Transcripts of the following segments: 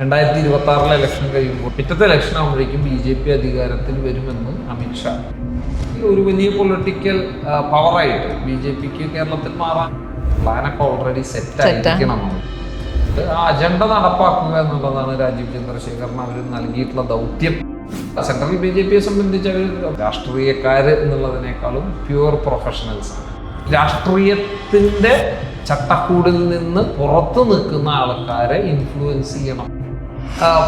രണ്ടായിരത്തി ഇരുപത്തി ആറിലെ ഇലക്ഷൻ കഴിയുമ്പോൾ പിറ്റത്തെ ഇലക്ഷൻ ആകുമ്പോഴേക്കും ബി ജെ പി അധികാരത്തിൽ വരുമെന്ന് അമിത്ഷാ ഒരു വലിയ പൊളിറ്റിക്കൽ പവറായിട്ട് ബി ജെ പിക്ക് കേരളത്തിൽ മാറാൻ പ്ലാനൊക്കെ ഓൾറെഡി സെറ്റ് ആയിരിക്കണം. ആ അജണ്ട നടപ്പാക്കുക എന്നുള്ളതാണ് രാജീവ് ചന്ദ്രശേഖറിന് അവർ നൽകിയിട്ടുള്ള ദൗത്യം. സെൻട്രൽ ബി ജെ പിയെ സംബന്ധിച്ച് അവർ രാഷ്ട്രീയക്കാര് എന്നുള്ളതിനേക്കാളും പ്യുവർ പ്രൊഫഷണൽസ് ആണ്. രാഷ്ട്രീയത്തിന്റെ ചട്ടക്കൂടിൽ നിന്ന് പുറത്തു നിൽക്കുന്ന ആൾക്കാരെ ഇൻഫ്ലുവൻസ് ചെയ്യണം.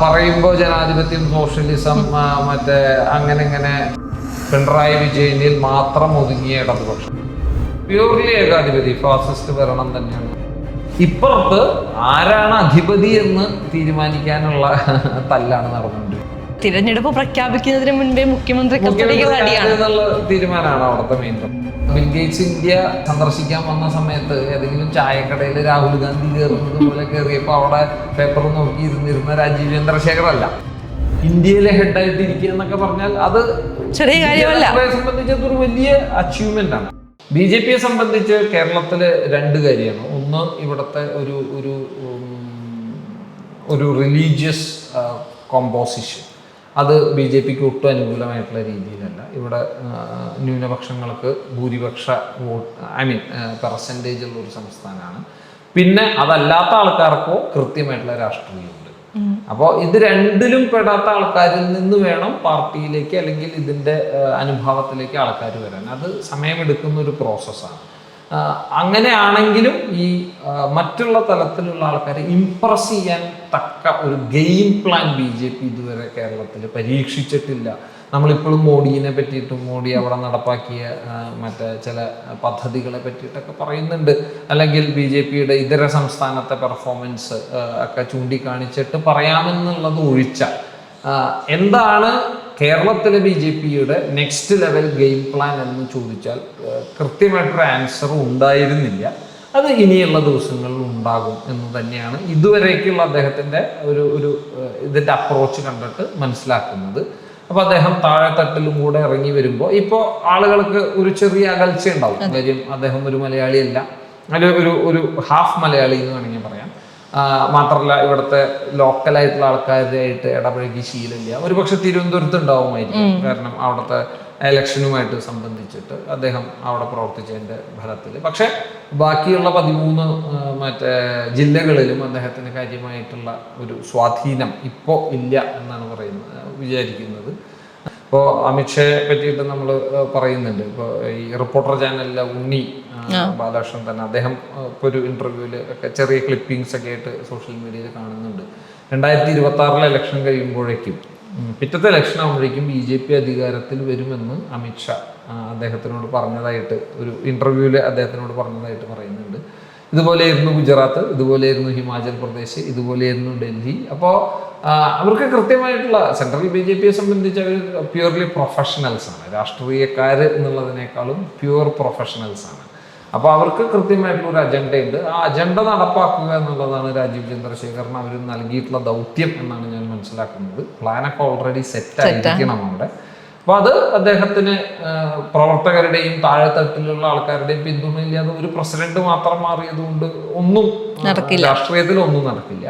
പറയുമ്പോൾ ജനാധിപത്യം സോഷ്യലിസം മറ്റേ അങ്ങനെ ഇങ്ങനെ പിണറായി വിജയനിൽ മാത്രം ഒതുങ്ങിയ ഇടതുപക്ഷം. പ്യൂർലി ഏകാധിപതി ഫാസിസ്റ്റ് ഭരണം തന്നെയാണ്. ഇപ്പുറത്ത് ആരാണ് അധിപതി എന്ന് തീരുമാനിക്കാനുള്ള തല്ലാണ് നടന്നുകൊണ്ടിരിക്കുന്നത്. തിരഞ്ഞെടുപ്പ് പ്രഖ്യാപിക്കുന്നതിന് മുൻപേ മുഖ്യമന്ത്രി തീരുമാനമാണ് അവിടുത്തെ മെയിൻ ബിൽ ഇന്ത്യ സന്ദർശിക്കാൻ വന്ന സമയത്ത് ഏതെങ്കിലും ചായക്കടയിൽ രാഹുൽ ഗാന്ധി കയറുന്നത് പോലെ കയറിയപ്പോൾ അവിടെ പേപ്പർ നോക്കി ഇരുന്നിരുന്ന രാജീവ് ചന്ദ്രശേഖർ അല്ല ഇന്ത്യയിലെ ഹെഡായിട്ട് ഇരിക്കുക എന്നൊക്കെ പറഞ്ഞാൽ അത് ചെറിയ കാര്യമല്ല. സംബന്ധിച്ചൊരു സംബന്ധിച്ച് അതൊരു വലിയ അച്ചീവ്മെന്റ് ആണ്. ബി ജെ പിയെ സംബന്ധിച്ച് കേരളത്തിൽ രണ്ട് കാര്യമാണ്. ഒന്ന് ഇവിടുത്തെ ഒരു ഒരു ഒരു റിലീജിയസ് കോമ്പോസിഷൻ അത് ബി ജെ പിക്ക് ഒട്ടും അനുകൂലമായിട്ടുള്ള രീതിയിലല്ല. ഇവിടെ ന്യൂനപക്ഷങ്ങൾക്ക് ഭൂരിപക്ഷ വോട്ട് ഐ മീൻ പെർസെന്റേജ് ഉള്ള ഒരു സംസ്ഥാനമാണ്. പിന്നെ അതല്ലാത്ത ആൾക്കാർക്കോ കൃത്യമായിട്ടുള്ള രാഷ്ട്രീയമുണ്ട്. അപ്പോൾ ഇത് രണ്ടിലും പെടാത്ത ആൾക്കാരിൽ നിന്ന് വേണം പാർട്ടിയിലേക്ക് അല്ലെങ്കിൽ ഇതിന്റെ അനുഭവത്തിലേക്ക് ആൾക്കാർ വരാൻ. അത് സമയമെടുക്കുന്ന ഒരു പ്രോസസ്സാണ് അങ്ങനെയാണെങ്കിലും ഈ മറ്റുള്ള തലത്തിലുള്ള ആൾക്കാരെ ഇംപ്രസ് ചെയ്യാൻ തക്ക ഒരു game plan B J P ഇതുവരെ കേരളത്തിൽ പരീക്ഷിച്ചിട്ടില്ല. നമ്മളിപ്പോഴും മോഡിയെ പറ്റിയിട്ടും മോഡി അവിടെ നടപ്പാക്കിയ മറ്റേ ചില പദ്ധതികളെ പറ്റിയിട്ടൊക്കെ പറയുന്നുണ്ട്. അല്ലെങ്കിൽ ബി ജെ പിയുടെ ഇതര സംസ്ഥാനത്തെ പെർഫോമൻസ് ഒക്കെ ചൂണ്ടിക്കാണിച്ചിട്ട് പറയാമെന്നുള്ളത് ഒഴിച്ച എന്താണ് കേരളത്തിലെ ബി ജെ പിയുടെ നെക്സ്റ്റ് ലെവൽ ഗെയിം പ്ലാൻ എന്ന് ചോദിച്ചാൽ കൃത്യമായിട്ടൊരു ആൻസർ ഉണ്ടായിരുന്നില്ല. അത് ഇനിയുള്ള ദിവസങ്ങളിൽ ഉണ്ടാകും എന്ന് തന്നെയാണ് ഇതുവരേക്കുള്ള അദ്ദേഹത്തിന്റെ ഒരു ഒരു ഇതിന്റെ അപ്രോച്ച് കണ്ടിട്ട് മനസ്സിലാക്കുന്നത്. അപ്പോൾ അദ്ദേഹം താഴെത്തട്ടിലും കൂടെ ഇറങ്ങി വരുമ്പോൾ ഇപ്പോൾ ആളുകൾക്ക് ഒരു ചെറിയ അകൽച്ച ഉണ്ടാവും കാര്യം അദ്ദേഹം ഒരു മലയാളിയല്ല. ഒരു ഒരു ഒരു ഹാഫ് മലയാളി എന്ന് വേണമെങ്കിൽ പറയാം. മാത്രമല്ല ഇവിടുത്തെ ലോക്കലായിട്ടുള്ള ആൾക്കാരായിട്ട് ഇടപഴകി ശീലമില്ല. ഒരു പക്ഷെ തിരുവനന്തപുരത്ത് ഉണ്ടാവുമായിരിക്കും കാരണം അവിടുത്തെ ഇലക്ഷനുമായിട്ട് സംബന്ധിച്ചിട്ട് അദ്ദേഹം അവിടെ പ്രവർത്തിച്ചതിന്റെ ഫലത്തിൽ പക്ഷെ ബാക്കിയുള്ള പതിമൂന്ന് മറ്റേ ജില്ലകളിലും അദ്ദേഹത്തിന് കാര്യമായിട്ടുള്ള ഒരു സ്വാധീനം ഇപ്പോ ഇല്ല എന്നാണ് പറയുന്നത് വിചാരിക്കുന്നത്. ഇപ്പോൾ അമിത്ഷയെ പറ്റിയിട്ട് നമ്മൾ പറയുന്നുണ്ട്. ഇപ്പോൾ ഈ റിപ്പോർട്ടർ ചാനലിലെ ഉണ്ണി ബാലകൃഷ്ണൻ തന്നെ. അദ്ദേഹം ഒരു ഇന്റർവ്യൂവിൽ ഒക്കെ ചെറിയ ക്ലിപ്പിംഗ്സ് ഒക്കെ ആയിട്ട് സോഷ്യൽ മീഡിയയിൽ കാണുന്നുണ്ട്. രണ്ടായിരത്തി ഇരുപത്തി ആറിലെ ഇലക്ഷൻ കഴിയുമ്പോഴേക്കും പിറ്റത്തെ ഇലക്ഷൻ ആകുമ്പോഴേക്കും ബി ജെ പി അധികാരത്തിൽ വരുമെന്ന് അമിത്ഷാ അദ്ദേഹത്തിനോട് പറഞ്ഞതായിട്ട് ഒരു ഇന്റർവ്യൂവിൽ അദ്ദേഹത്തിനോട് പറഞ്ഞതായിട്ട് പറയുന്നുണ്ട്. ഇതുപോലെയായിരുന്നു ഗുജറാത്ത് ഇതുപോലെയായിരുന്നു ഹിമാചൽ പ്രദേശ് ഇതുപോലെയായിരുന്നു ഡൽഹി. അപ്പോൾ അവർക്ക് കൃത്യമായിട്ടുള്ള സെൻട്രൽ ബി ജെ പിയെ സംബന്ധിച്ച് അവർ പ്യുവർലി പ്രൊഫഷണൽസ് ആണ്. രാഷ്ട്രീയക്കാർ എന്നുള്ളതിനേക്കാളും പ്യുവർ പ്രൊഫഷണൽസ് ആണ്. അപ്പോൾ അവർക്ക് കൃത്യമായിട്ടുള്ള ഒരു അജണ്ടയുണ്ട് ആ അജണ്ട നടപ്പാക്കുക എന്നുള്ളതാണ് രാജീവ് ചന്ദ്രശേഖറിന് അവർ നൽകിയിട്ടുള്ള ദൗത്യം എന്നാണ് ഞാൻ മനസ്സിലാക്കുന്നത്. പ്ലാനൊക്കെ ഓൾറെഡി സെറ്റ് ആയിരിക്കണം അവിടെ. അപ്പൊ അത് അദ്ദേഹത്തിന് പ്രവർത്തകരുടെയും താഴെത്തട്ടിലുള്ള ആൾക്കാരുടെയും പിന്തുണയില്ലാതെ ഒരു പ്രസിഡന്റ് മാത്രം മാറിയതുകൊണ്ട് ഒന്നും രാഷ്ട്രീയത്തിൽ ഒന്നും നടക്കില്ല.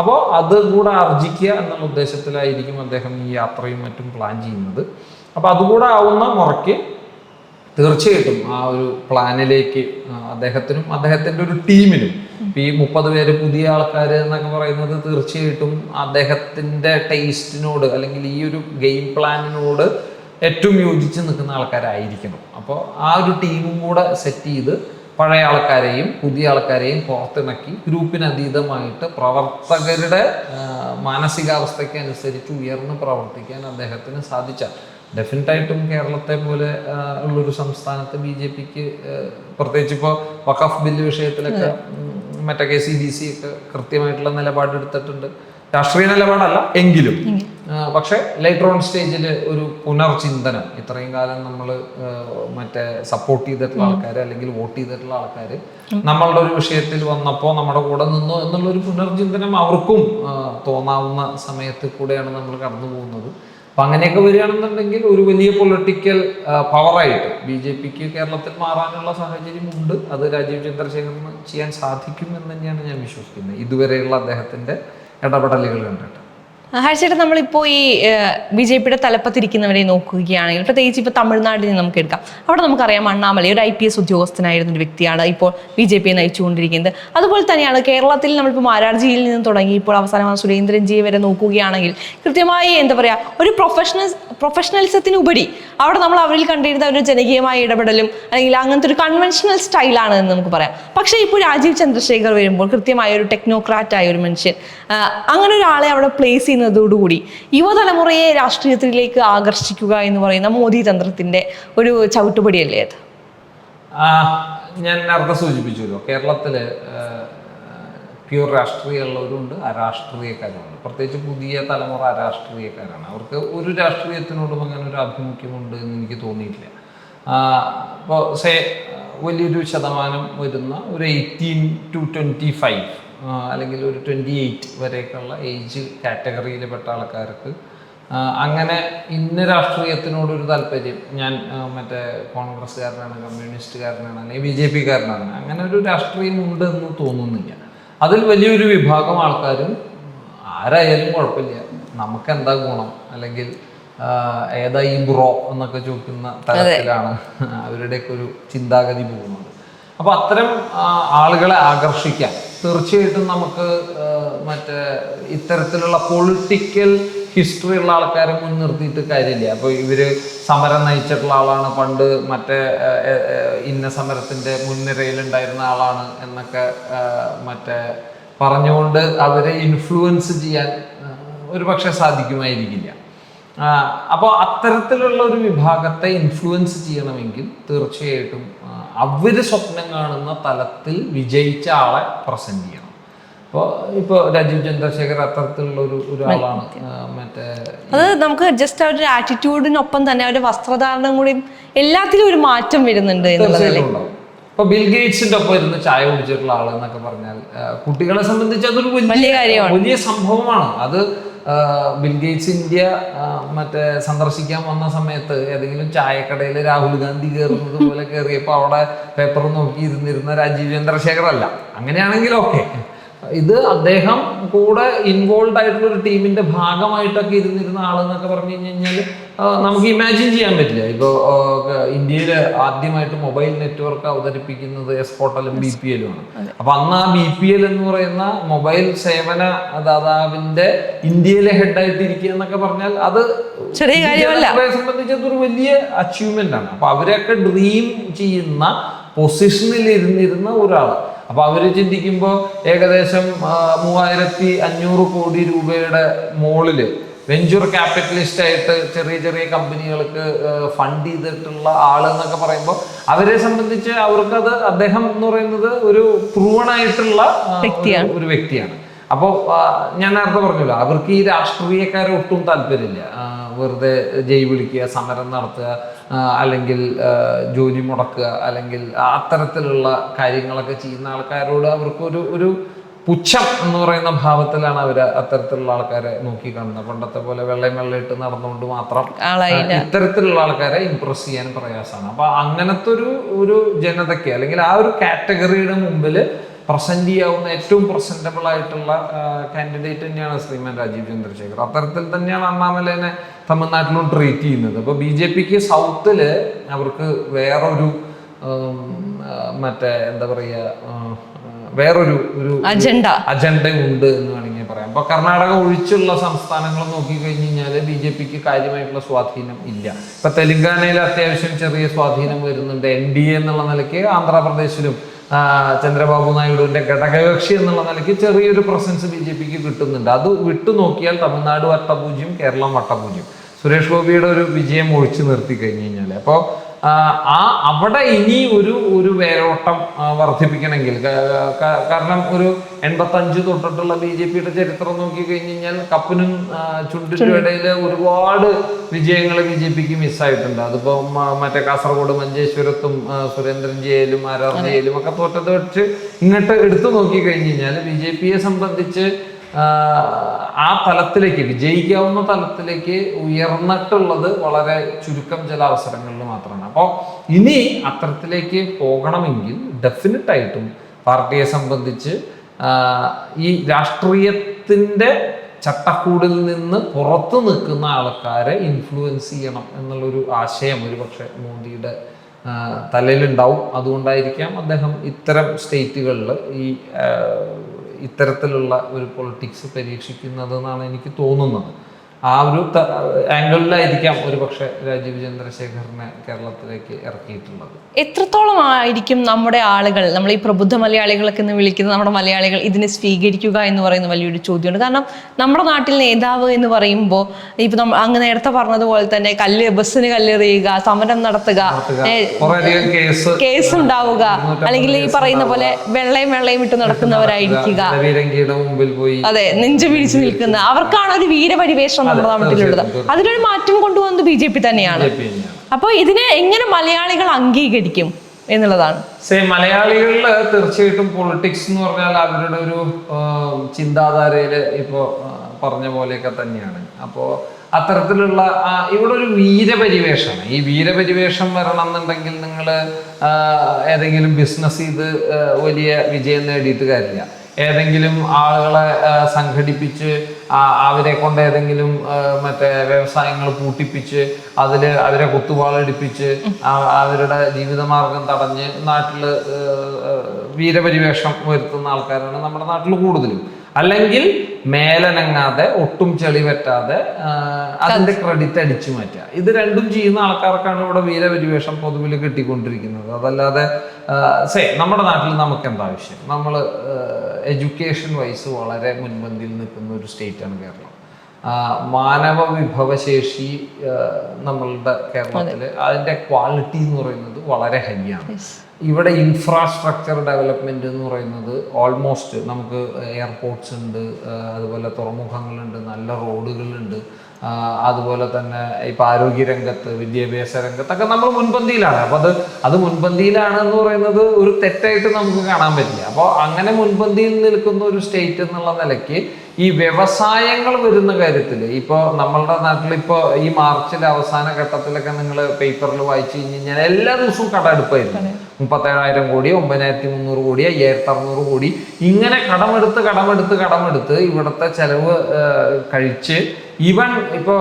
അപ്പോൾ അത് കൂടെ ആർജിക്കുക എന്നുള്ള ഉദ്ദേശത്തിലായിരിക്കും അദ്ദേഹം ഈ യാത്രയും മറ്റും പ്ലാൻ ചെയ്യുന്നത്. അപ്പോൾ അതുകൂടെ ആവുന്ന മുറയ്ക്ക് തീർച്ചയായിട്ടും ആ ഒരു പ്ലാനിലേക്ക് അദ്ദേഹത്തിനും അദ്ദേഹത്തിന്റെ ഒരു ടീമിനും ഈ മുപ്പത് പേര് പുതിയ ആൾക്കാർ എന്നൊക്കെ പറയുന്നത് തീർച്ചയായിട്ടും അദ്ദേഹത്തിന്റെ ടേസ്റ്റിനോട് അല്ലെങ്കിൽ ഈ ഒരു ഗെയിം പ്ലാനിനോട് ഏറ്റവും യോജിച്ച് നിൽക്കുന്ന ആൾക്കാരായിരിക്കണം. അപ്പോൾ ആ ഒരു ടീമും കൂടെ സെറ്റ് ചെയ്ത് പഴയ ആൾക്കാരെയും പുതിയ ആൾക്കാരെയും പുറത്തിണക്കി ഗ്രൂപ്പിന് അതീതമായിട്ട് പ്രവർത്തകരുടെ മാനസികാവസ്ഥയ്ക്ക് അനുസരിച്ച് ഉയർന്ന് പ്രവർത്തിക്കാൻ അദ്ദേഹത്തിന് സാധിച്ചാൽ ഡെഫിനറ്റായിട്ടും കേരളത്തെ പോലെ ഉള്ളൊരു സംസ്ഥാനത്ത് ബി ജെ പിക്ക് പ്രത്യേകിച്ച് ഇപ്പോൾ വഖഫ് ബില്ല് വിഷയത്തിലൊക്കെ മറ്റേ കെ സി ബി സി ഒക്കെ കൃത്യമായിട്ടുള്ള നിലപാടെടുത്തിട്ടുണ്ട്. രാഷ്ട്രീയ നിലപാടല്ല എങ്കിലും. പക്ഷേ ലൈറ്റർ ഓൺ സ്റ്റേജിൽ ഒരു പുനർചിന്തനം ഇത്രയും കാലം നമ്മൾ മറ്റേ സപ്പോർട്ട് ചെയ്തിട്ടുള്ള ആൾക്കാർ അല്ലെങ്കിൽ വോട്ട് ചെയ്തിട്ടുള്ള ആൾക്കാർ നമ്മളുടെ ഒരു വിഷയത്തിൽ വന്നപ്പോൾ നമ്മുടെ കൂടെ നിന്നു എന്നുള്ള ഒരു പുനർചിന്തനം അവർക്കും തോന്നാവുന്ന സമയത്ത് കൂടെയാണ് നമ്മൾ കടന്നു പോകുന്നത് അപ്പൊ അങ്ങനെയൊക്കെ വരികയാണെന്നുണ്ടെങ്കിൽ ഒരു വലിയ പൊളിറ്റിക്കൽ പവറായിട്ട് ബി ജെ പിക്ക് കേരളത്തിൽ മാറാനുള്ള സാഹചര്യമുണ്ട്. അത് രാജീവ് ചന്ദ്രശേഖരന് ചെയ്യാൻ സാധിക്കും എന്ന് തന്നെയാണ് ഞാൻ വിശ്വസിക്കുന്നത്. ഇതുവരെയുള്ള അദ്ദേഹത്തിന്റെ ഇടപെടലുകൾ കണ്ടിട്ട്. ഹർഷേട്ടൻ നമ്മളിപ്പോൾ ഈ ബി ജെ പിയുടെ തലപ്പത്തിരിക്കുന്നവരെ നോക്കുകയാണെങ്കിൽ പ്രത്യേകിച്ച് ഇപ്പോൾ തമിഴ്നാട്ടിൽ നിന്ന് നമുക്ക് എടുക്കാം. അവിടെ നമുക്കറിയാം അണ്ണാമലൈ ഒരു ഐ പി എസ് ഉദ്യോഗസ്ഥനായിരുന്ന ഒരു വ്യക്തിയാണ് ഇപ്പോൾ ബി ജെ പിയെ നയിച്ചുകൊണ്ടിരിക്കുന്നത്. അതുപോലെ തന്നെയാണ് കേരളത്തിൽ നമ്മളിപ്പോൾ മാരാർജിയിൽ നിന്ന് തുടങ്ങി ഇപ്പോൾ സുരേന്ദ്രൻ സുരേന്ദ്രൻജിയെ വരെ നോക്കുകയാണെങ്കിൽ കൃത്യമായി എന്താ പറയുക ഒരു പ്രൊഫഷണൽ പ്രൊഫഷണലിസത്തിനുപരി അവിടെ നമ്മൾ അവരിൽ കണ്ടിരുന്ന ഒരു ജനകീയമായ ഇടപെടലും അല്ലെങ്കിൽ അങ്ങനത്തെ ഒരു കൺവെൻഷണൽ സ്റ്റൈലാണ് എന്ന് നമുക്ക് പറയാം. പക്ഷേ ഇപ്പോൾ രാജീവ് ചന്ദ്രശേഖർ വരുമ്പോൾ കൃത്യമായ ഒരു ടെക്നോക്രാറ്റ് ആയ ഒരു മനുഷ്യൻ അങ്ങനെ ഒരാളെ അവിടെ പ്ലേസ് ചെയ്യുന്നതോടുകൂടി യുവതലമുറയെ രാഷ്ട്രീയത്തിലേക്ക് ആകർഷിക്കുക എന്ന് പറയുന്ന മോദി തന്ത്രത്തിന്റെ ഒരു ചവിട്ടുപടിയല്ലേ അത്? ഞാൻ നേരത്തെ സൂചിപ്പിച്ചല്ലോ കേരളത്തിൽ പ്യൂർ രാഷ്ട്രീയമുള്ളവരുണ്ട് അരാഷ്ട്രീയക്കാരുണ്ട് പ്രത്യേകിച്ച് പുതിയ തലമുറ അരാഷ്ട്രീയക്കാരാണ്. അവർക്ക് ഒരു രാഷ്ട്രീയത്തിനോടും അങ്ങനെ ഒരു ആഭിമുഖ്യമുണ്ട് എന്ന് എനിക്ക് തോന്നിയിട്ടില്ല. ഇപ്പോൾ സേ വലിയൊരു ശതമാനം വരുന്ന ഒരു എയ്റ്റീൻ ടു ട്വന്റി ഫൈവ് അല്ലെങ്കിൽ ഒരു ട്വന്റി എയ്റ്റ് വരെയൊക്കെയുള്ള ഏജ് കാറ്റഗറിയിൽപ്പെട്ട ആൾക്കാർക്ക്. അങ്ങനെ ഇന്ന രാഷ്ട്രീയത്തിനോടൊരു താല്പര്യം. ഞാൻ മറ്റേ കോൺഗ്രസ്സുകാരനാണ് കമ്മ്യൂണിസ്റ്റുകാരനാണ് അല്ലെങ്കിൽ ബി ജെ പിക്കാരനാണ് അങ്ങനെ ഒരു രാഷ്ട്രീയം ഉണ്ട് എന്ന് തോന്നുന്നില്ല. അതിൽ വലിയൊരു വിഭാഗം ആൾക്കാരും ആരായാലും കുഴപ്പമില്ല. നമുക്ക് എന്താ ഗുണം? അല്ലെങ്കിൽ ഏതാ ഈ ബ്രോ എന്നൊക്കെ ചോദിക്കുന്ന തരത്തിലാണ് അവരുടെയൊക്കെ ഒരു ചിന്താഗതി പോകുന്നത്. അപ്പൊ അത്തരം ആളുകളെ ആകർഷിക്കാൻ തീർച്ചയായിട്ടും നമുക്ക് മറ്റേ ഇത്തരത്തിലുള്ള പൊളിറ്റിക്കൽ ഹിസ്റ്ററി ഉള്ള ആൾക്കാരെ മുൻനിർത്തിയിട്ട് കാര്യമില്ല. അപ്പോൾ ഇവർ സമരം നയിച്ചിട്ടുള്ള ആളാണ് പണ്ട് മറ്റേ ഇന്ന സമരത്തിന്റെ മുൻനിരയിലുണ്ടായിരുന്ന ആളാണ് എന്നൊക്കെ മറ്റേ പറഞ്ഞുകൊണ്ട് അവരെ ഇൻഫ്ലുവൻസ് ചെയ്യാൻ ഒരുപക്ഷെ ഒരു പക്ഷേ സാധിക്കുമായിരിക്കില്ല. അപ്പോൾ അത്തരത്തിലുള്ള ഒരു വിഭാഗത്തെ ഇൻഫ്ലുവൻസ് ചെയ്യണമെങ്കിൽ തീർച്ചയായിട്ടും അവർ സ്വപ്നം കാണുന്ന തലത്തിൽ വിജയിച്ച ആളെ പ്രസന്റ് ചെയ്യണം. അപ്പോൾ ഇപ്പോൾ രാജീവ് ചന്ദ്രശേഖർ അത്തരത്തിലുള്ള ഒരു ഒരാളാണ് മറ്റേ അത് നമുക്ക് ജസ്റ്റ് അവരുടെ ആറ്റിറ്റ്യൂഡിനൊപ്പം തന്നെ അവരുടെ വസ്ത്രധാരണം കൂടി എല്ലാത്തിലും ഒരു മാറ്റം വരുന്നുണ്ട് ഇപ്പൊ ബിൽ ഗേറ്റ്സിന്റെ ഒപ്പം ഇരുന്ന് ചായ കുടിച്ചിട്ടുള്ള ആൾ എന്നൊക്കെ പറഞ്ഞാൽ കുട്ടികളെ സംബന്ധിച്ച് അതൊരു വലിയ വലിയ കാര്യമാണ്. വലിയ സംഭവമാണ്. അത് ആ, ബിൽ ഇന്ത്യ മറ്റേ സന്ദർശിക്കാൻ വന്ന സമയത്ത് ഏതെങ്കിലും ചായക്കടയിൽ രാഹുൽ ഗാന്ധി കയറുന്നത് പോലെ കയറിയപ്പോൾ അവിടെ പേപ്പർ നോക്കി ഇരുന്നിരുന്ന രാജീവ് ചന്ദ്രശേഖർ അല്ല അങ്ങനെയാണെങ്കിൽ ഓക്കെ ഇത് അദ്ദേഹം കൂടെ ഇൻവോൾവ് ആയിട്ടുള്ള ഒരു ടീമിന്റെ ഭാഗമായിട്ടൊക്കെ ഇരുന്നിരുന്ന ആളെന്നൊക്കെ പറഞ്ഞു കഴിഞ്ഞു കഴിഞ്ഞാൽ നമുക്ക് ഇമാജിൻ ചെയ്യാൻ പറ്റില്ല. ഇപ്പോൾ ഇന്ത്യയിൽ ആദ്യമായിട്ട് മൊബൈൽ നെറ്റ്വർക്ക് അവതരിപ്പിക്കുന്നത് എസ്കോട്ടലും ബി പി എല്ലും ആണ്. അപ്പൊ അന്ന് ആ ബി പി എൽ എന്ന് പറയുന്ന മൊബൈൽ സേവന ദാതാവിന്റെ ഇന്ത്യയിലെ ഹെഡായിട്ട് ഇരിക്കുക എന്നൊക്കെ പറഞ്ഞാൽ അത് ചെറിയ കാര്യമല്ല. ഇന്ത്യയെ സംബന്ധിച്ച് അതൊരു വലിയ അച്ചീവ്മെന്റ് ആണ്. അപ്പൊ അവരൊക്കെ ഡ്രീം ചെയ്യുന്ന പൊസിഷനിൽ ഇരുന്നിരുന്ന ഒരാൾ അപ്പൊ അവർ ചിന്തിക്കുമ്പോൾ ഏകദേശം മൂവായിരത്തി അഞ്ഞൂറ് കോടി രൂപയുടെ മോളിൽ വെഞ്ചർ ക്യാപിറ്റലിസ്റ്റ് ആയിട്ട് ചെറിയ ചെറിയ കമ്പനികൾക്ക് ഫണ്ട് ചെയ്തിട്ടുള്ള ആൾ എന്നൊക്കെ പറയുമ്പോൾ അവരെ സംബന്ധിച്ച് അവർക്കത് അദ്ദേഹം എന്ന് പറയുന്നത് ഒരു പ്രൂവൺ ആയിട്ടുള്ള ഒരു വ്യക്തിയാണ്. അപ്പോൾ ഞാൻ നേരത്തെ പറഞ്ഞല്ലോ അവർക്ക് ഈ രാഷ്ട്രീയക്കാരെ ഒട്ടും താല്പര്യമില്ല. വെറുതെ ജയ് വിളിക്കുക സമരം നടത്തുക അല്ലെങ്കിൽ ജോലി മുടക്കുക അല്ലെങ്കിൽ അത്തരത്തിലുള്ള കാര്യങ്ങളൊക്കെ ചെയ്യുന്ന ആൾക്കാരോട് അവർക്കൊരു ഒരു പുച്ഛം എന്ന് പറയുന്ന ഭാവത്തിലാണ് അവർ അത്തരത്തിലുള്ള ആൾക്കാരെ നോക്കി കാണുന്നത്. പണ്ടത്തെ പോലെ വെള്ളയും വെള്ളയിട്ട് നടന്നുകൊണ്ട് മാത്രം ഇത്തരത്തിലുള്ള ആൾക്കാരെ ഇംപ്രസ് ചെയ്യാൻ പ്രയാസമാണ്. അപ്പൊ അങ്ങനത്തെ ഒരു ഒരു ജനതയ്ക്ക് അല്ലെങ്കിൽ ആ ഒരു കാറ്റഗറിയുടെ മുമ്പിൽ പ്രസന്റ് ചെയ്യാവുന്ന ഏറ്റവും പ്രസന്റബിൾ ആയിട്ടുള്ള കാൻഡിഡേറ്റ് തന്നെയാണ് ശ്രീമാൻ രാജീവ് ചന്ദ്രശേഖർ. അത്തരത്തിൽ തന്നെയാണ് അണ്ണാമലേനെ തമിഴ്നാട്ടിലും ട്രീറ്റ് ചെയ്യുന്നത്. അപ്പൊ ബി ജെ പിക്ക് സൗത്തിൽ അവർക്ക് വേറൊരു മറ്റേ എന്താ പറയുക വേറൊരു ഒരു അജണ്ട അജണ്ട ഉണ്ട് എന്ന് വേണമെങ്കിൽ പറയാം. അപ്പൊ കർണാടക ഒഴിച്ചുള്ള സംസ്ഥാനങ്ങൾ നോക്കി കഴിഞ്ഞു കഴിഞ്ഞാൽ ബി ജെ പിക്ക് കാര്യമായിട്ടുള്ള സ്വാധീനം ഇല്ല. ഇപ്പൊ തെലങ്കാനയിൽ അത്യാവശ്യം ചെറിയ സ്വാധീനം വരുന്നുണ്ട്. എൻ ഡി എ എന്നുള്ള നിലയ്ക്ക് ആന്ധ്രാപ്രദേശിലും ചന്ദ്രബാബു നായിഡുവിന്റെ ഘടകകക്ഷി എന്നുള്ള നിലയ്ക്ക് ചെറിയൊരു പ്രസൻസ് ബി ജെ പിക്ക് കിട്ടുന്നുണ്ട്. അത് വിട്ടു നോക്കിയാൽ തമിഴ്നാട് വട്ടപൂജ്യം കേരളം വട്ടപൂജ്യം. സുരേഷ് ഗോപിയുടെ ഒരു വിജയം ഒഴിച്ചു നിർത്തി കഴിഞ്ഞു കഴിഞ്ഞാൽ അപ്പോൾ ആ അവിടെ ഇനി ഒരു ഒരു വേരോട്ടം വർദ്ധിപ്പിക്കണമെങ്കിൽ. കാരണം ഒരു എൺപത്തഞ്ച് തൊട്ടിട്ടുള്ള ബി ജെ പിയുടെ ചരിത്രം നോക്കി കഴിഞ്ഞ് കഴിഞ്ഞാൽ കപ്പിനും ചുണ്ടിനും ഇടയിൽ ഒരുപാട് വിജയങ്ങൾ ബി ജെ പിക്ക് മിസ്സായിട്ടുണ്ട്. അതിപ്പോ മറ്റേ കാസർഗോഡ് മഞ്ചേശ്വരത്തും സുരേന്ദ്രൻ ജയിലും ആരാർ ജയിലും ഒക്കെ തോറ്റത് വെച്ച് ഇങ്ങോട്ട് എടുത്തു നോക്കി കഴിഞ്ഞ് കഴിഞ്ഞാൽ ബി ജെ പിയെ സംബന്ധിച്ച് ആ, തലത്തിലേക്ക് വിജയിക്കാവുന്ന തലത്തിലേക്ക് ഉയർന്നിട്ടുള്ളത് വളരെ ചുരുക്കം ചില അവസരങ്ങളിൽ മാത്രമാണ്. അപ്പോൾ ഇനി അത്തരത്തിലേക്ക് പോകണമെങ്കിൽ ഡെഫിനറ്റ് ആയിട്ടും പാർട്ടിയെ സംബന്ധിച്ച് ഈ രാഷ്ട്രീയത്തിന്റെ ചട്ടക്കൂടിൽ നിന്ന് പുറത്തു നിൽക്കുന്ന ആൾക്കാരെ ഇൻഫ്ലുവൻസ് ചെയ്യണം എന്നുള്ളൊരു ആശയം ഒരു പക്ഷേ മോദിയുടെ തലയിലുണ്ടാവും. അതുകൊണ്ടായിരിക്കാം അദ്ദേഹം ഇത്തരം സ്റ്റേറ്റുകളിൽ ഈ ഇത്തരത്തിലുള്ള ഒരു പൊളിറ്റിക്സ് പരീക്ഷിക്കുന്നത് എന്നാണ് എനിക്ക് തോന്നുന്നത്. ആ ഒരു ആംഗിളിലായിരിക്കാം ഒരു പക്ഷേ രാജീവ് ചന്ദ്രശേഖറിനെ കേരളത്തിലേക്ക് ഇറക്കിയിട്ടുള്ളത്. എത്രത്തോളം ആയിരിക്കും നമ്മുടെ ആളുകൾ നമ്മൾ ഈ പ്രബുദ്ധ മലയാളികളൊക്കെ എന്ന് വിളിക്കുന്ന നമ്മുടെ മലയാളികൾ ഇതിനെ സ്വീകരിക്കുക എന്ന് പറയുന്ന വലിയൊരു ചോദ്യമുണ്ട്. കാരണം നമ്മുടെ നാട്ടിൽ നേതാവ് എന്ന് പറയുമ്പോൾ ഇപ്പൊ നമ്മൾ അങ്ങ് നേരത്തെ പറഞ്ഞതുപോലെ തന്നെ കല്ല് ബസ്സിന് കല്ലെറിയുക സമരം നടത്തുക കേസ് ഉണ്ടാവുക അല്ലെങ്കിൽ ഈ പറയുന്ന പോലെ വെള്ളയും വെള്ളയും ഇട്ട് നടക്കുന്നവരായിരിക്കുക. അതെ നെഞ്ചു പിടിച്ചു നിൽക്കുന്ന അവർക്കാണ് ഒരു വീരപരിവേഷം നമ്മുടെ നാട്ടിലുള്ളത് അതിനൊരു മാറ്റം കൊണ്ടുവന്നത് ബി ജെ പി തന്നെയാണ്. അപ്പോൾ ഇതിനെ എങ്ങനെ മലയാളികൾ അംഗീകരിക്കും എന്നുള്ളതാണ്. സേ മലയാളികളിൽ തീർച്ചയായിട്ടും പൊളിറ്റിക്സ് എന്ന് പറഞ്ഞാൽ അവരുടെ ഒരു ചിന്താധാരയിൽ ഇപ്പോ പറഞ്ഞ പോലെയൊക്കെ തന്നെയാണ്. അപ്പോ അത്തരത്തിലുള്ള ഇവിടെ ഒരു വീരപരിവേഷമാണ്. ഈ വീരപരിവേഷം വരണം എന്നുണ്ടെങ്കിൽ നിങ്ങൾ ഏതെങ്കിലും ബിസിനസ് ചെയ്ത് വലിയ വിജയം നേടിയിട്ട് കാര്യമില്ല. ഏതെങ്കിലും ആളുകളെ സംഘടിപ്പിച്ച് അവരെ കൊണ്ട് ഏതെങ്കിലും മറ്റേ വ്യവസായങ്ങൾ പൂട്ടിപ്പിച്ച് അതിൽ അവരെ കുത്തുവാളടിപ്പിച്ച് അവരുടെ ജീവിതമാർഗം തടഞ്ഞ് നാട്ടിൽ വീരപരിവേഷം വരുത്തുന്ന ആൾക്കാരാണ് നമ്മുടെ നാട്ടിൽ കൂടുതലും. അല്ലെങ്കിൽ മേലനങ്ങാതെ ഒട്ടും ചെളി പറ്റാതെ അതിന്റെ ക്രെഡിറ്റ് അടിച്ചു മാറ്റുക. ഇത് രണ്ടും ചെയ്യുന്ന ആൾക്കാർക്കാണ് ഇവിടെ വീരപരിവേഷം പൊതുവിൽ കിട്ടിക്കൊണ്ടിരിക്കുന്നത്. അതല്ലാതെ സേ നമ്മുടെ നാട്ടിൽ നമുക്ക് എന്താ ആവശ്യം നമ്മൾ എഡ്യൂക്കേഷൻ വൈസ് വളരെ മുൻപന്തിയിൽ നിൽക്കുന്ന ഒരു സ്റ്റേറ്റാണ് കേരളം. ആ, മാനവ വിഭവശേഷി നമ്മളുടെ കേരളത്തിൽ അതിന്റെ ക്വാളിറ്റി എന്ന് പറയുന്നത് വളരെ ഹൈ ആണ്. ഇവിടെ ഇൻഫ്രാസ്ട്രക്ചർ ഡെവലപ്മെന്റ് എന്ന് പറയുന്നത് ഓൾമോസ്റ്റ് നമുക്ക് എയർപോർട്ട്സ് ഉണ്ട് അതുപോലെ തുറമുഖങ്ങളുണ്ട് നല്ല റോഡുകളുണ്ട് അതുപോലെ തന്നെ ഇപ്പം ആരോഗ്യരംഗത്ത് വിദ്യാഭ്യാസ രംഗത്തൊക്കെ നമ്മൾ മുൻപന്തിയിലാണ്. അപ്പോൾ അത് അത് മുൻപന്തിയിലാണ് എന്ന് പറയുന്നത് ഒരു തെറ്റായിട്ട് നമുക്ക് കാണാൻ പറ്റില്ല. അപ്പോൾ അങ്ങനെ മുൻപന്തിയിൽ നിൽക്കുന്ന ഒരു സ്റ്റേറ്റ് എന്നുള്ള നിലയ്ക്ക് ഈ വ്യവസായങ്ങൾ വരുന്ന കാര്യത്തിൽ ഇപ്പോൾ നമ്മളുടെ നാട്ടിൽ ഇപ്പോൾ ഈ മാർച്ചിലെ അവസാന ഘട്ടത്തിലൊക്കെ നിങ്ങൾ പേപ്പറിൽ വായിച്ചു കഴിഞ്ഞ് കഴിഞ്ഞാൽ എല്ലാ ദിവസവും കടമെടുപ്പായിരുന്നു മുപ്പത്തേഴായിരം കോടി ഒമ്പതിനായിരത്തി മുന്നൂറ് കോടി അയ്യായിരത്തി അറുന്നൂറ് കോടി. ഇങ്ങനെ കടമെടുത്ത് കടമെടുത്ത് കടമെടുത്ത് ഇവിടുത്തെ ചെലവ് കഴിച്ച് ഈവൻ ഇപ്പോൾ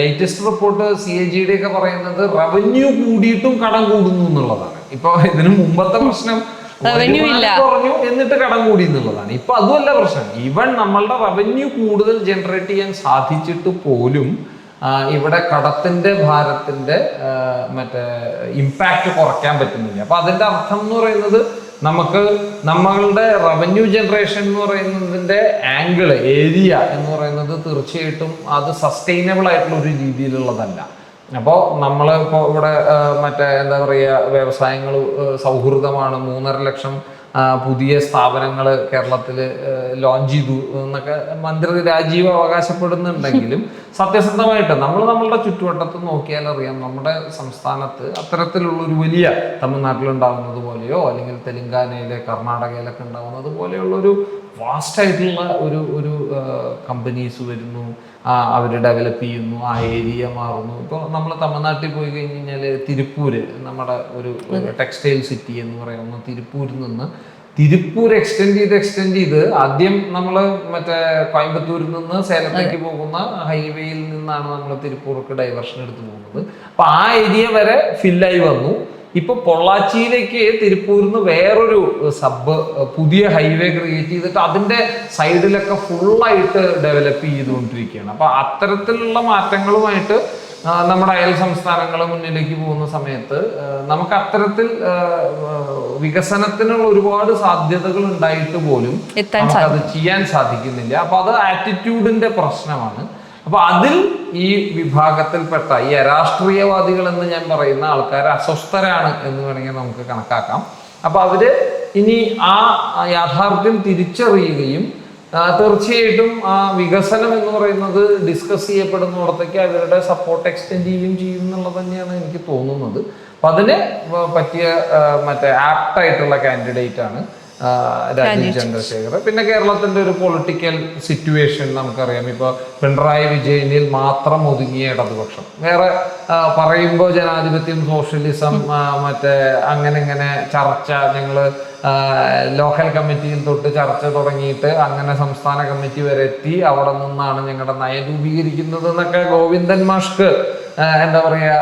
ലേറ്റസ്റ്റ് റിപ്പോർട്ട് സി എ ജിയുടെ ഒക്കെ പറയുന്നത് റവന്യൂ കൂടിയിട്ടും കടം കൂടുന്നു എന്നുള്ളതാണ്. ഇപ്പോൾ ഇതിന് മുമ്പത്തെ പ്രശ്നം Revenue ഇല്ല. കുറഞ്ഞു എന്നിട്ട് കടം കൂടി എന്നുള്ളതാണ്. ഇപ്പൊ അതുമല്ല പ്രശ്നം. ഈവൻ നമ്മളുടെ റവന്യൂ കൂടുതൽ ജനറേറ്റ് ചെയ്യാൻ സാധിച്ചിട്ട് പോലും ഇവിടെ കടത്തിന്റെ ഭാരത്തിന്റെ മറ്റേ ഇമ്പാക്റ്റ് കുറയ്ക്കാൻ പറ്റുന്നില്ല. അപ്പൊ അതിന്റെ അർത്ഥം എന്ന് പറയുന്നത് നമുക്ക് നമ്മളുടെ റവന്യൂ ജനറേഷൻ എന്ന് പറയുന്നതിന്റെ ആംഗിൾ ഏരിയ എന്ന് പറയുന്നത് തീർച്ചയായിട്ടും അത് സസ്റ്റൈനബിൾ ആയിട്ടുള്ള ഒരു രീതിയിലുള്ളതല്ല. അപ്പോൾ നമ്മൾ ഇപ്പോൾ ഇവിടെ മറ്റേ എന്താ പറയുക വ്യവസായങ്ങൾ സൗഹൃദമാണ്. മൂന്നര ലക്ഷം പുതിയ സ്ഥാപനങ്ങൾ കേരളത്തിൽ ലോഞ്ച് ചെയ്തു എന്നൊക്കെ മന്ത്രി രാജീവ് അവകാശപ്പെടുന്നുണ്ടെങ്കിലും സത്യസന്ധമായിട്ട് നമ്മൾ നമ്മളുടെ ചുറ്റുവട്ടത്ത് നോക്കിയാൽ അറിയാം നമ്മുടെ സംസ്ഥാനത്ത് അത്തരത്തിലുള്ള ഒരു വലിയ തമിഴ്നാട്ടിലുണ്ടാകുന്നത് പോലെയോ അല്ലെങ്കിൽ തെലങ്കാനയിലെ കർണാടകയിലൊക്കെ ഉണ്ടാകുന്നത് പോലെയുള്ള ഒരു വാസ്റ്റ് ആയിട്ടുള്ള ഒരു ഒരു കമ്പനീസ് വരുന്നു അവർ ഡെവലപ്പ് ചെയ്യുന്നു ആ ഏരിയ മാറുന്നു. ഇപ്പോൾ നമ്മൾ തമിഴ്നാട്ടിൽ പോയി കഴിഞ്ഞ് കഴിഞ്ഞാൽ തിരുപ്പൂർ നമ്മുടെ ഒരു ടെക്സ്റ്റൈൽ സിറ്റി എന്ന് പറയുന്ന തിരുപ്പൂരിൽ നിന്ന് തിരുപ്പൂർ എക്സ്റ്റെൻഡ് ചെയ്ത് എക്സ്റ്റെൻഡ് ചെയ്ത് ആദ്യം നമ്മൾ മറ്റേ കോയമ്പത്തൂരിൽ നിന്ന് സേലത്തേക്ക് പോകുന്ന ഹൈവേയിൽ നിന്നാണ് നമ്മൾ തിരുപ്പൂർക്ക് ഡൈവേർഷൻ എടുത്ത് പോകുന്നത്. അപ്പോൾ ആ ഏരിയ വരെ ഫില്ലായി വന്നു. ഇപ്പൊ പൊള്ളാച്ചിയിലേക്ക് തിരുപ്പൂരിൽ നിന്ന് വേറൊരു സബ് പുതിയ ഹൈവേ ക്രിയേറ്റ് ചെയ്തിട്ട് അതിന്റെ സൈഡിലൊക്കെ ഫുള്ളായിട്ട് ഡെവലപ്പ് ചെയ്തുകൊണ്ടിരിക്കുകയാണ്. അപ്പൊ അത്തരത്തിലുള്ള മാറ്റങ്ങളുമായിട്ട് നമ്മുടെ അയൽ സംസ്ഥാനങ്ങൾ മുന്നിലേക്ക് പോകുന്ന സമയത്ത് നമുക്ക് അത്തരത്തിൽ വികസനത്തിനുള്ള ഒരുപാട് സാധ്യതകൾ ഉണ്ടായിട്ട് പോലും അത് ചെയ്യാൻ സാധിക്കുന്നില്ല. അപ്പൊ അത് ആറ്റിറ്റ്യൂഡിന്റെ പ്രശ്നമാണ്. അപ്പൊ അതിൽ ഈ വിഭാഗത്തിൽപ്പെട്ട ഈ അരാഷ്ട്രീയവാദികൾ എന്ന് ഞാൻ പറയുന്ന ആൾക്കാർ അസ്വസ്ഥരാണ് എന്ന് വേണമെങ്കിൽ നമുക്ക് കണക്കാക്കാം. അപ്പൊ അവർ ഇനി ആ യാഥാർത്ഥ്യം തിരിച്ചറിയുകയും തീർച്ചയായിട്ടും ആ വികസനം എന്ന് പറയുന്നത് ഡിസ്കസ് ചെയ്യപ്പെടുന്നിടത്തേക്ക് അവരുടെ സപ്പോർട്ട് എക്സ്റ്റെൻഡ് ചെയ്യുകയും ചെയ്യും എന്നുള്ളത് തന്നെയാണ് എനിക്ക് തോന്നുന്നത്. അപ്പൊ അതിന് പറ്റിയ മറ്റേ ആപ്റ്റായിട്ടുള്ള കാൻഡിഡേറ്റ് ആണ് രാജീവ് ചന്ദ്രശേഖർ. പിന്നെ കേരളത്തിന്റെ ഒരു പൊളിറ്റിക്കൽ സിറ്റുവേഷൻ നമുക്കറിയാം. ഇപ്പൊ പിണറായി വിജയനിൽ മാത്രം ഒതുങ്ങിയ ഇടതുപക്ഷം. വേറെ പറയുമ്പോൾ ജനാധിപത്യം സോഷ്യലിസം മറ്റേ അങ്ങനെ ഇങ്ങനെ ചർച്ച ഞങ്ങൾ ലോക്കൽ കമ്മിറ്റിയിൽ തൊട്ട് ചർച്ച തുടങ്ങിയിട്ട് അങ്ങനെ സംസ്ഥാന കമ്മിറ്റി വരെ എത്തി. അവിടെ നിന്നാണ് ഞങ്ങളുടെ നയം രൂപീകരിക്കുന്നത് എന്നൊക്കെ ഗോവിന്ദൻ മാഷ്ക്ക് എന്താ പറയാ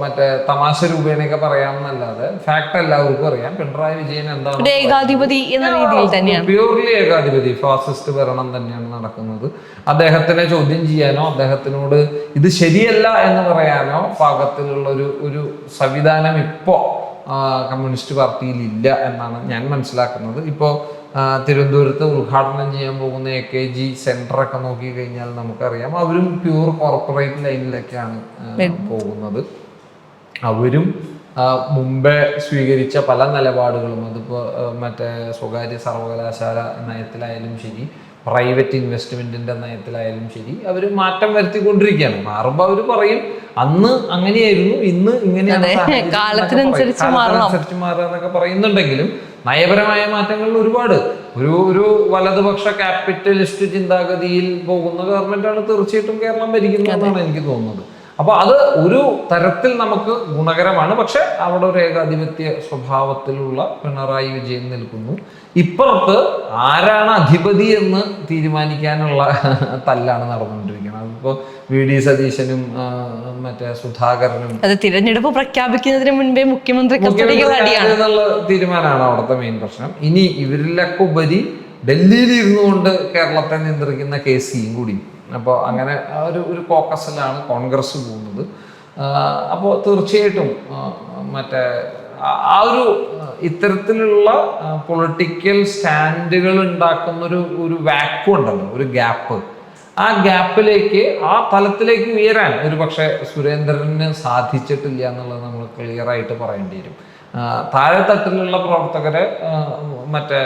മറ്റേ തമാശ രൂപേണയൊക്കെ പറയാമെന്നല്ലാതെ ഫാക്ട് എല്ലാവർക്കും അറിയാം. പിണറായി വിജയൻ എന്താണ് ഏകാധിപതി എന്ന രീതിയിൽ തന്നെയാണ്. പ്യൂർലി ഏകാധിപതി ഫാസിസ്റ്റ് ഭരണം തന്നെയാണ് നടക്കുന്നത്. അദ്ദേഹത്തിനെ ചോദ്യം ചെയ്യാനോ അദ്ദേഹത്തിനോട് ഇത് ശരിയല്ല എന്ന് പറയാനോ പാകത്തിലുള്ള ഒരു ഒരു സംവിധാനം ഇപ്പോ കമ്മ്യൂണിസ്റ്റ് പാർട്ടിയിൽ ഇല്ല എന്നാണ് ഞാൻ മനസ്സിലാക്കുന്നത്. ഇപ്പോൾ തിരുവനന്തപുരത്ത് ഉദ്ഘാടനം ചെയ്യാൻ പോകുന്ന എ കെ ജി സെന്റർ ഒക്കെ നോക്കി കഴിഞ്ഞാൽ നമുക്കറിയാം. അവരും പ്യൂർ കോർപ്പറേറ്റ് ലൈനിലൊക്കെയാണ് പോകുന്നത്. അവരും മുമ്പേ സ്വീകരിച്ച പല നിലപാടുകളും അതിപ്പോൾ മറ്റേ സ്വകാര്യ സർവകലാശാല നയത്തിലായാലും ശരി പ്രൈവറ്റ് ഇൻവെസ്റ്റ്മെന്റിന്റെ നയത്തിലായാലും ശരി അവർ മാറ്റം വരുത്തിക്കൊണ്ടിരിക്കുകയാണ്. മാറുമ്പോൾ അവർ പറയും അന്ന് അങ്ങനെയായിരുന്നു ഇന്ന് ഇങ്ങനെയാണ് കാലത്തിനനുസരിച്ച് എന്നൊക്കെ പറയുന്നുണ്ടെങ്കിലും നയപരമായ മാറ്റങ്ങൾ ഒരുപാട്. ഒരു ഒരു വലതുപക്ഷ ക്യാപിറ്റലിസ്റ്റ് ചിന്താഗതിയിൽ പോകുന്ന ഗവൺമെന്റാണ് തീർച്ചയായിട്ടും കേരളം ഭരിക്കുന്നതെന്നാണ് എനിക്ക് തോന്നുന്നത്. അപ്പൊ അത് ഒരു തരത്തിൽ നമുക്ക് ഗുണകരമാണ്. പക്ഷെ അവിടെ ഒരു ഏകാധിപത്യ സ്വഭാവത്തിലുള്ള പിണറായി വിജയൻ നിൽക്കുന്നു. ഇപ്പുറത്ത് ആരാണ് അധിപതി എന്ന് തീരുമാനിക്കാനുള്ള തല്ലാണ് നടന്നുകൊണ്ടിരിക്കുന്നത്. അതിപ്പോ വി ഡി സതീശനും മറ്റേ സുധാകരനും. അത് തിരഞ്ഞെടുപ്പ് പ്രഖ്യാപിക്കുന്നതിന് മുൻപേ മുഖ്യമന്ത്രി എന്നുള്ള തീരുമാനമാണ് അവിടുത്തെ മെയിൻ പ്രശ്നം. ഇനി ഇവരിലൊക്കെ ഉപരി ഡൽഹിയിൽ ഇരുന്നുകൊണ്ട് കേരളത്തെ നിയന്ത്രിക്കുന്ന കെ സിയും കൂടി. അപ്പോൾ അങ്ങനെ ഒരു ഒരു ഫോക്കസിലാണ് കോൺഗ്രസ് പോകുന്നത്. അപ്പോൾ തീർച്ചയായിട്ടും മറ്റേ ആ- ഒരു ഇത്തരത്തിലുള്ള പൊളിറ്റിക്കൽ സ്റ്റാൻഡുകൾ ഉണ്ടാക്കുന്ന ഒരു ഒരു വാക്വം ഉണ്ടല്ലോ ഒരു ഗ്യാപ്പ് ആ ഗ്യാപ്പിലേക്ക് ആ തലത്തിലേക്ക് ഉയരാൻ ഒരു പക്ഷേ സുരേന്ദ്രന് സാധിച്ചിട്ടില്ല എന്നുള്ളത് നമ്മൾ ക്ലിയർ ആയിട്ട് പറയേണ്ടി വരും. താഴെത്തട്ടിലുള്ള പ്രവർത്തകരെ മറ്റേ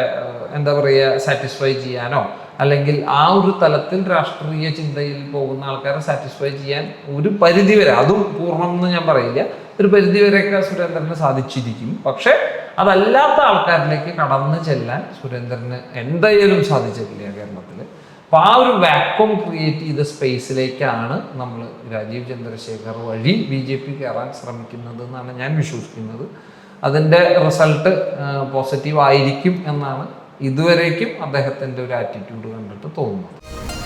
എന്താ പറയുക സാറ്റിസ്ഫൈ ചെയ്യാനോ അല്ലെങ്കിൽ ആ ഒരു തലത്തിൽ രാഷ്ട്രീയ ചിന്തയിൽ പോകുന്ന ആൾക്കാരെ സാറ്റിസ്ഫൈ ചെയ്യാൻ ഒരു പരിധി വരെ അതും പൂർണം എന്ന് ഞാൻ പറയില്ല ഒരു പരിധി വരെയൊക്കെ സുരേന്ദ്രന് സാധിച്ചിരിക്കും. പക്ഷെ അതല്ലാത്ത ആൾക്കാരിലേക്ക് കടന്നു ചെല്ലാൻ സുരേന്ദ്രന് എന്തായാലും സാധിച്ചിട്ടില്ല കേരളത്തിൽ. അപ്പൊ ആ ഒരു വാക്വം ക്രിയേറ്റ് ചെയ്ത സ്പേസിലേക്കാണ് നമ്മൾ രാജീവ് ചന്ദ്രശേഖർ വഴി ബി ജെ പി കയറാൻ ശ്രമിക്കുന്നത് എന്നാണ് ഞാൻ വിശ്വസിക്കുന്നത്. അതിന്റെ റിസൾട്ട് പോസിറ്റീവ് ആയിരിക്കും എന്നാണ് ഇതുവരേക്കും അദ്ദേഹത്തിന്റെ ഒരു ആറ്റിറ്റ്യൂഡ് കണ്ടിട്ട് തോന്നുന്നത്